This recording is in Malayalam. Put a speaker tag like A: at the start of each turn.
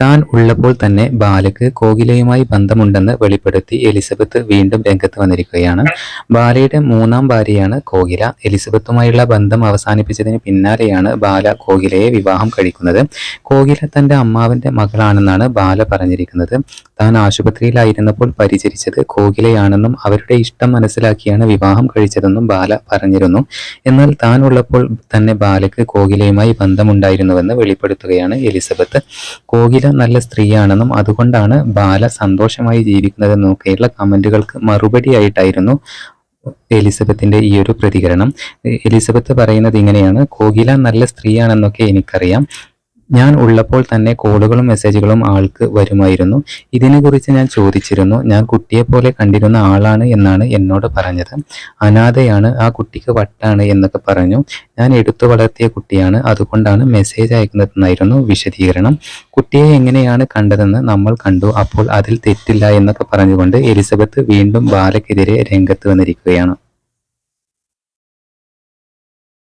A: താൻ ഉള്ളപ്പോൾ തന്നെ ബാലയ്ക്ക് കോകിലയുമായി ബന്ധമുണ്ടെന്ന് വെളിപ്പെടുത്തി എലിസബത്ത് വീണ്ടും രംഗത്ത് വന്നിരിക്കുകയാണ്. ബാലയുടെ മൂന്നാം ഭാര്യയാണ് കോകില. എലിസബത്തുമായുള്ള ബന്ധം അവസാനിപ്പിച്ചതിന് പിന്നാലെയാണ് ബാല കോകിലയെ വിവാഹം കഴിക്കുന്നത്. കോകില തന്റെ അമ്മാവന്റെ മകളാണെന്നാണ് ബാല പറഞ്ഞിരിക്കുന്നത്. താൻ ആശുപത്രിയിലായിരുന്നപ്പോൾ പരിചരിച്ചത് കോകിലയാണെന്നും അവരുടെ ഇഷ്ടം മനസ്സിലാക്കിയാണ് വിവാഹം കഴിച്ചതെന്നും ബാല പറഞ്ഞിരുന്നു. എന്നാൽ താൻ ഉള്ളപ്പോൾ തന്നെ ബാലയ്ക്ക് കോകിലയുമായി ബന്ധമുണ്ടായിരുന്നുവെന്ന് വെളിപ്പെടുത്തുകയാണ് എലിസബത്ത്. കോകില നല്ല സ്ത്രീയാണെന്നും അതുകൊണ്ടാണ് ബാല സന്തോഷമായി ജീവിക്കുന്നതെന്നും ഒക്കെയുള്ള കമന്റുകൾക്ക് മറുപടിയായിട്ടായിരുന്നു എലിസബത്തിന്റെ ഈ ഒരു പ്രതികരണം. എലിസബത്ത് പറയുന്നത് ഇങ്ങനെയാണ് കോകില നല്ല സ്ത്രീയാണെന്നൊക്കെ എനിക്കറിയാം. ഞാൻ ഉള്ളപ്പോൾ തന്നെ കോളുകളും മെസ്സേജുകളും ആൾക്ക് വരുമായിരുന്നു. ഇതിനെക്കുറിച്ച് ഞാൻ ചോദിച്ചിരുന്നു. ഞാൻ കുട്ടിയെ പോലെ കണ്ടിരുന്ന ആളാണ് എന്നാണ് എന്നോട് പറഞ്ഞത്. അനാഥയാണ് ആ കുട്ടിക്ക് വട്ടാണ് എന്നൊക്കെ പറഞ്ഞു. ഞാൻ എടുത്തു വളർത്തിയ കുട്ടിയാണ്. അതുകൊണ്ടാണ് മെസ്സേജ് അയക്കുന്നതെന്നായിരുന്നു വിശദീകരണം. കുട്ടിയെ എങ്ങനെയാണ് കണ്ടതെന്ന് നമ്മൾ കണ്ടു. അപ്പോൾ അതിൽ തെറ്റില്ല എന്നൊക്കെ പറഞ്ഞുകൊണ്ട് എലിസബത്ത് വീണ്ടും ബാലയ്ക്കെതിരെ രംഗത്ത് വന്നിരിക്കുകയാണ്.